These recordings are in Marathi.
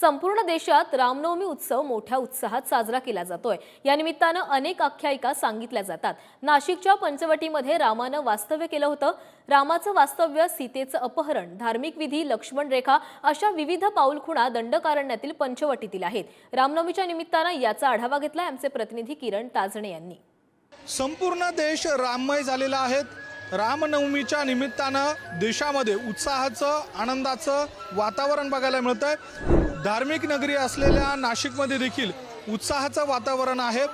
संपूर्ण देशात रामनवमी उत्सव मोठ्या उत्साहात साजरा केला जातोय. या निमित्तानं अनेक आख्यायिका सांगितल्या जातात. नाशिकच्या पंचवटीमध्ये रामानं वास्तव्य केलं होतं. रामाचं वास्तव्य सीतेचं अपहरण धार्मिक विधी लक्ष्मण रेखा अशा विविध पाऊलखुणा दंडकारण्यातील पंचवटीतील आहेत. रामनवमीच्या निमित्तानं याचा आढावा घेतला आमचे प्रतिनिधी किरण ताजणे यांनी. संपूर्ण देश राममय झालेला आहे. रामनवमीच्या निमित्तानं देशामध्ये उत्साहाचं आनंदाचं वातावरण बघायला मिळतं आहे धार्मिक नगरी असलेल्या नाशिकमध्ये देखील उत्साहाचं वातावरण आहे.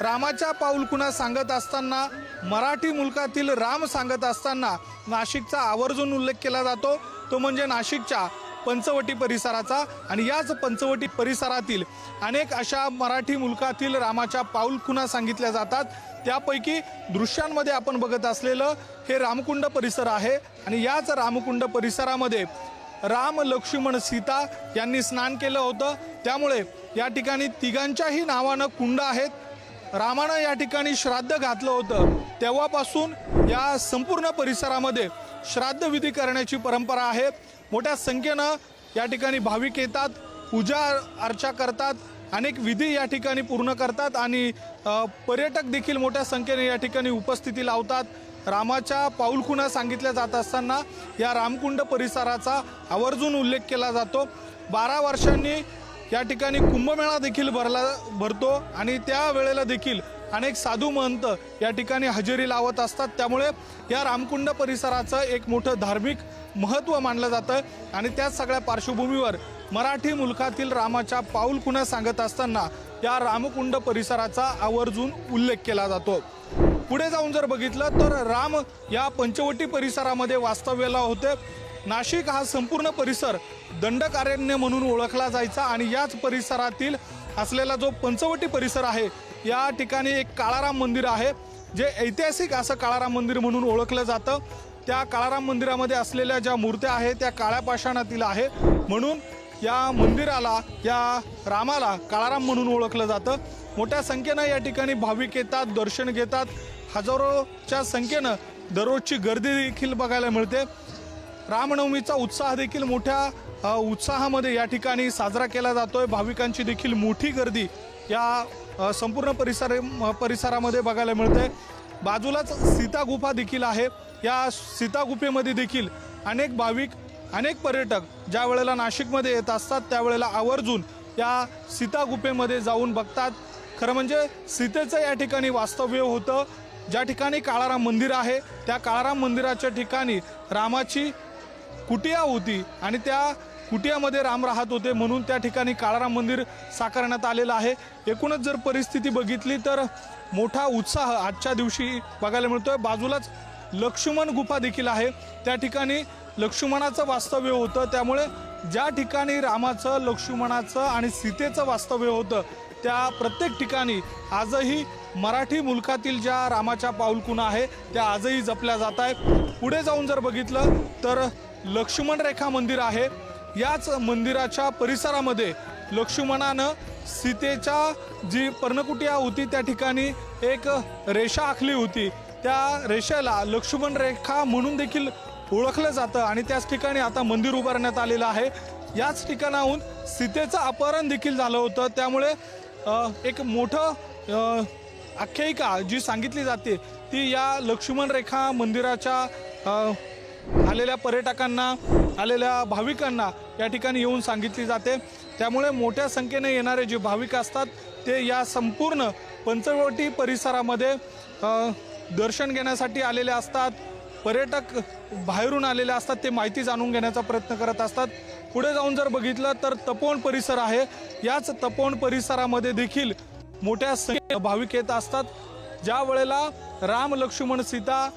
रामाच्या पाऊलखुणा सांगत असताना मराठी मुलकातील राम सांगत असताना नाशिकचा आवर्जून उल्लेख केला जातो. तो म्हणजे नाशिकच्या पंचवटी परिसराचा आणि याच पंचवटी परिसरातील अनेक अशा मराठी मुलकातील रामाच्या पाऊलखुणा सांगितल्या जातात. त्यापैकी दृश्यांमध्ये आपण बघत असलेलं हे रामकुंड परिसर आहे आणि याच रामकुंड परिसरामध्ये राम लक्ष्मण सीता यांनी स्नान केलं होतं. त्यामुळे या ठिकाणी तिघांच्याही नावानं कुंड आहेत. रामानं या ठिकाणी श्राद्ध घातलं होतं. तेव्हापासून या संपूर्ण परिसरामध्ये श्राद्ध विधी करण्याची परंपरा आहे. मोठ्या संख्येनं या ठिकाणी भाविक येतात पूजा अर्चा करतात अनेक विधी या ठिकाणी पूर्ण करतात आणि पर्यटक देखील मोठ्या संख्येने या ठिकाणी उपस्थिती लावतात. रामाच्या पाऊलखुणा सांगितल्या जात असताना या रामकुंड परिसराचा आवर्जून उल्लेख केला जातो. बारा वर्षांनी या ठिकाणी कुंभमेळा देखील भरला भरतो आणि त्या वेळेला देखील अनेक साधू महंत या ठिकाणी हजेरी लावत असतात. त्यामुळे या रामकुंड परिसराचं एक मोठं धार्मिक महत्त्व मानलं जातं आणि त्याच सगळ्या पार्श्वभूमीवर मराठी मुलखातील रामाच्या पाऊलखुणा सांगत असताना या रामकुंड परिसराचा आवर्जून उल्लेख केला जातो. पुढे जाऊन जर बघितलं तर राम या पंचवटी परिसरामध्ये वास्तव्याला होते. नाशिक हा संपूर्ण परिसर दंडकारण्य म्हणून ओळखला जायचा आणि याच परिसरातील असलेला जो पंचवटी परिसर आहे या ठिकाणी एक काळाराम मंदिर आहे जे ऐतिहासिक असं काळाराम मंदिर म्हणून ओळखलं जातं. त्या काळाराम मंदिरामध्ये असलेल्या ज्या मूर्त्या आहेत त्या काळ्या पाषाणातील आहे. म्हणून या मंदिराला या रामाला काळाराम म्हणून ओळखलं जातं. मोठ्या संख्येनं या ठिकाणी भाविक येतात दर्शन घेतात. हजारोच्या संख्येनं दररोजची गर्दी देखील बघायला मिळते. रामनवमीचा उत्साह देखील मोठ्या उत्साहामध्ये या ठिकाणी साजरा केला जातोय. भाविकांची देखील मोठी गर्दी या संपूर्ण परिसर परिसरामध्ये बघायला मिळते. बाजूलाच सीता गुफा देखील आहे. या सीता गुफेमध्ये देखील अनेक भाविक अनेक पर्यटक ज्या वेळेला नाशिकमध्ये येत असतात त्यावेळेला आवर्जून या सीता गुफेमध्ये जाऊन बघतात. खरं म्हणजे सीतेचं या ठिकाणी वास्तव्य होतं. ज्या ठिकाणी काळाराम मंदिर आहे त्या काळाराम मंदिराच्या ठिकाणी रामाची कुटिया होती आणि त्या कुटियामध्ये राम राहत होते म्हणून त्या ठिकाणी काळाराम मंदिर साकारण्यात आलेलं आहे. एकूणच जर परिस्थिती बघितली तर मोठा उत्साह आजच्या दिवशी बघायला मिळतोय. बाजूलाच लक्ष्मण गुफा देखील आहे. त्या ठिकाणी लक्ष्मणाचं वास्तव्य होतं. त्यामुळे ज्या ठिकाणी रामाचं लक्ष्मणाचं आणि सीतेचं वास्तव्य होतं त्या प्रत्येक ठिकाणी आजही मराठी मुलखातील ज्या रामाच्या पाऊलकुणा आहे त्या आजही जपल्या जात आहेत. पुढे जाऊन जर बघितलं तर लक्ष्मण रेखा मंदिर आहे. याच मंदिराच्या परिसरामध्ये लक्ष्मणानं सीतेच्या जी पर्णकुटिया होती त्या ठिकाणी एक रेषा आखली होती. त्या रेषेला लक्ष्मण रेखा म्हणून देखील ओळखलं जातं आणि त्याच ठिकाणी आता मंदिर उभारण्यात आलेलं आहे. याच ठिकाणाहून सीतेचं अपहरण देखील झालं होतं. त्यामुळे एक मोठं आख्यायिका जी सांगितली जाते ती या लक्ष्मण रेखा मंदिराच्या आलेल्या पर्यटकांना आलेल्या भाविकांना या ठिकाणी येऊन सांगितली जाते. त्यामुळे मोठ्या संख्येने येणारे जे भाविक असतात ते या संपूर्ण पंचवटी परिसरामध्ये दर्शन घेण्यासाठी आलेले असतात. पर्यटक बाहेरून आलेले असतात ते माहिती जाणून घेण्याचा प्रयत्न करत असतात. पुढे जाऊन जर बघितलं तर तपोवन परिसर आहे. याच तपोवन परिसरामध्ये देखील मोठ्या संख्येने भाविक येत असतात. ज्या वेळेला राम लक्ष्मण सीता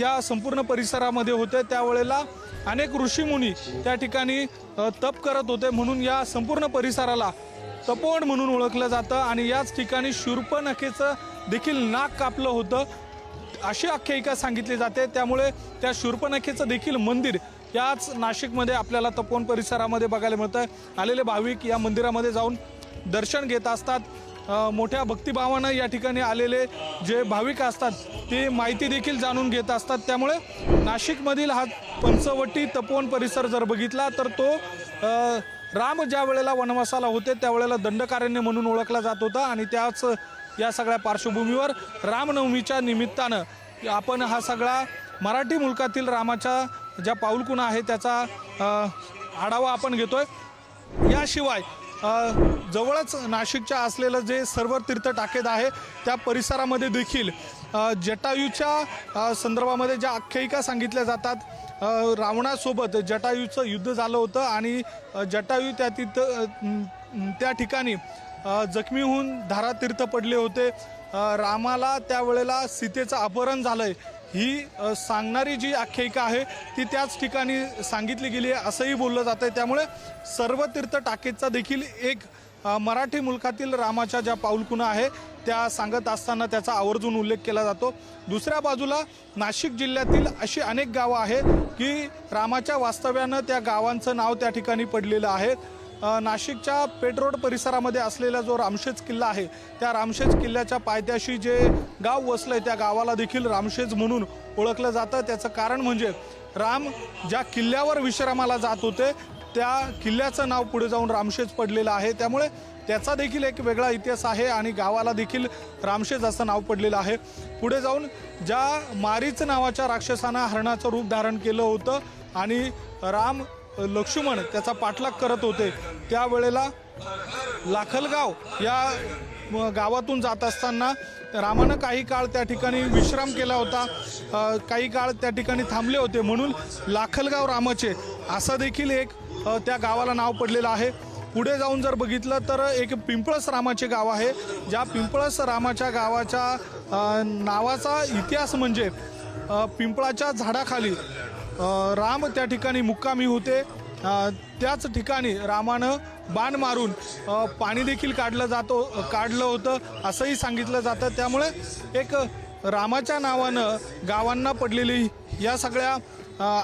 या संपूर्ण परिसरामध्ये होते त्यावेळेला अनेक ऋषीमुनी त्या ठिकाणी तप करत होते. म्हणून या संपूर्ण परिसराला तपोवन म्हणून ओळखलं जातं आणि याच ठिकाणी शूर्पणखेचं देखील नाक कापलं होतं. अशी आख्यायिका सांगितली जाते. त्यामुळे त्या शूर्पनखेचं देखील मंदिर याच नाशिकमध्ये आपल्याला तपोवन परिसरामध्ये बघायला मिळतं आलेले भाविक या मंदिरामध्ये जाऊन दर्शन घेत असतात. मोठ्या भक्तिभावानं या ठिकाणी आलेले जे भाविक असतात ते माहिती देखील जाणून घेत असतात. त्यामुळे नाशिकमधील हा पंचवटी तपोवन परिसर जर बघितला तर तो राम ज्या वेळेला वनवासाला होते त्यावेळेला दंडकारण्य म्हणून ओळखला जात होता आणि त्याच या सगळ्या पार्श्वभूमीवर रामनवमीच्या निमित्तानं आपण हा सगळा मराठी मुलकातील रामाच्या ज्या पाऊलकुणा आहे त्याचा आढावा आपण घेतोय. याशिवाय जवळच नाशिकच्या असलेलं जे सर्व तीर्थ टाकेद आहे त्या परिसरामध्ये देखील जटायूच्या संदर्भामध्ये ज्या आख्यायिका सांगितल्या जातात रावणासोबत जटायूचं युद्ध झालं होतं आणि जटायू त्या तिथं त्या ठिकाणी जखमी होऊन धारातीर्थ पडले होते. रामाला त्यावेळेला सीतेचं अपहरण झालंय ही सांगणारी जी आख्यायिका आहे ती त्याच ठिकाणी सांगितली गेली आहे असंही बोललं जातं आहे त्यामुळे सर्व तीर्थ टाकेचा देखील एक मराठी मुलखातील रामाच्या ज्या पाऊलखुणा आहे त्या सांगत असताना त्याचा आवर्जून उल्लेख केला जातो. दुसऱ्या बाजूला नाशिक जिल्ह्यातील अशी अनेक गावं आहेत की रामाच्या वास्तव्यानं त्या गावांचं नाव त्या ठिकाणी पडलेलं आहे. नाशिकच्या पेटरोड परिसरामध्ये असलेला जो रामशेज किल्ला आहे त्या रामशेज किल्ल्याच्या पायथ्याशी जे गाव वसलं आहे त्या गावाला देखील रामशेज म्हणून ओळखलं जातं. त्याचं कारण म्हणजे राम ज्या किल्ल्यावर विश्रामाला जात होते त्या किल्ल्याचं नाव पुढे जाऊन रामशेज पडलेलं आहे. त्यामुळे त्याचा देखील एक वेगळा इतिहास आहे आणि गावाला देखील रामशेज असं नाव पडलेलं आहे. पुढे जाऊन ज्या मारीच नावाच्या राक्षसानं हरणाचं रूप धारण केलं होतं आणि राम लक्ष्मण त्याचा पाठलाग करत होते त्यावेळेला लाखलगाव या गावातून जात असताना रामानं काही काळ त्या ठिकाणी विश्राम केला होता काही काळ त्या ठिकाणी थांबले होते. म्हणून लाखलगाव रामाचे असं देखील एक त्या गावाला नाव पडलेलं आहे. पुढे जाऊन जर बघितलं तर एक पिंपळस रामाचे गाव आहे. ज्या पिंपळस रामाच्या गावाच्या नावाचा इतिहास म्हणजे पिंपळाच्या झाडाखाली राम त्या ठिकाणी मुक्कामी होते. त्याच ठिकाणी रामानं बाण मारून पाणी देखील काढलं जातो काढलं होतं असंही सांगितलं जातं. त्यामुळे एक रामाच्या नावानं गावांना पडलेली या सगळ्या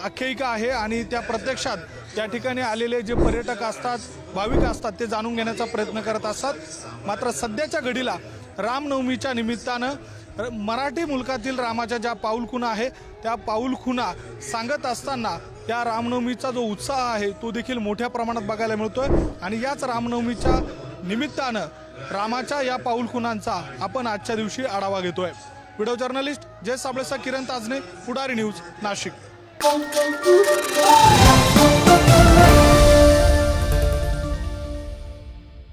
आख्यायिका आहे आणि त्या प्रत्यक्षात त्या ठिकाणी आलेले जे पर्यटक असतात भाविक असतात ते जाणून घेण्याचा प्रयत्न करत असतात. मात्र सध्याच्या घडीला रामनवमीच्या निमित्तानं र- मराठी मुलकातील रामाच्या ज्या पाऊलखुणा आहे त्या पाऊलखुणा सांगत असताना या रामनवमीचा जो उत्साह आहे तो देखील मोठ्या प्रमाणात बघायला मिळतोय. आणि याच रामनवमीच्या निमित्तानं रामाच्या या पाऊलखुणांचा आपण आजच्या दिवशी आढावा घेतोय. व्हिडिओ जर्नलिस्ट जय साबळेसा किरण ताजने पुढारी न्यूज नाशिक.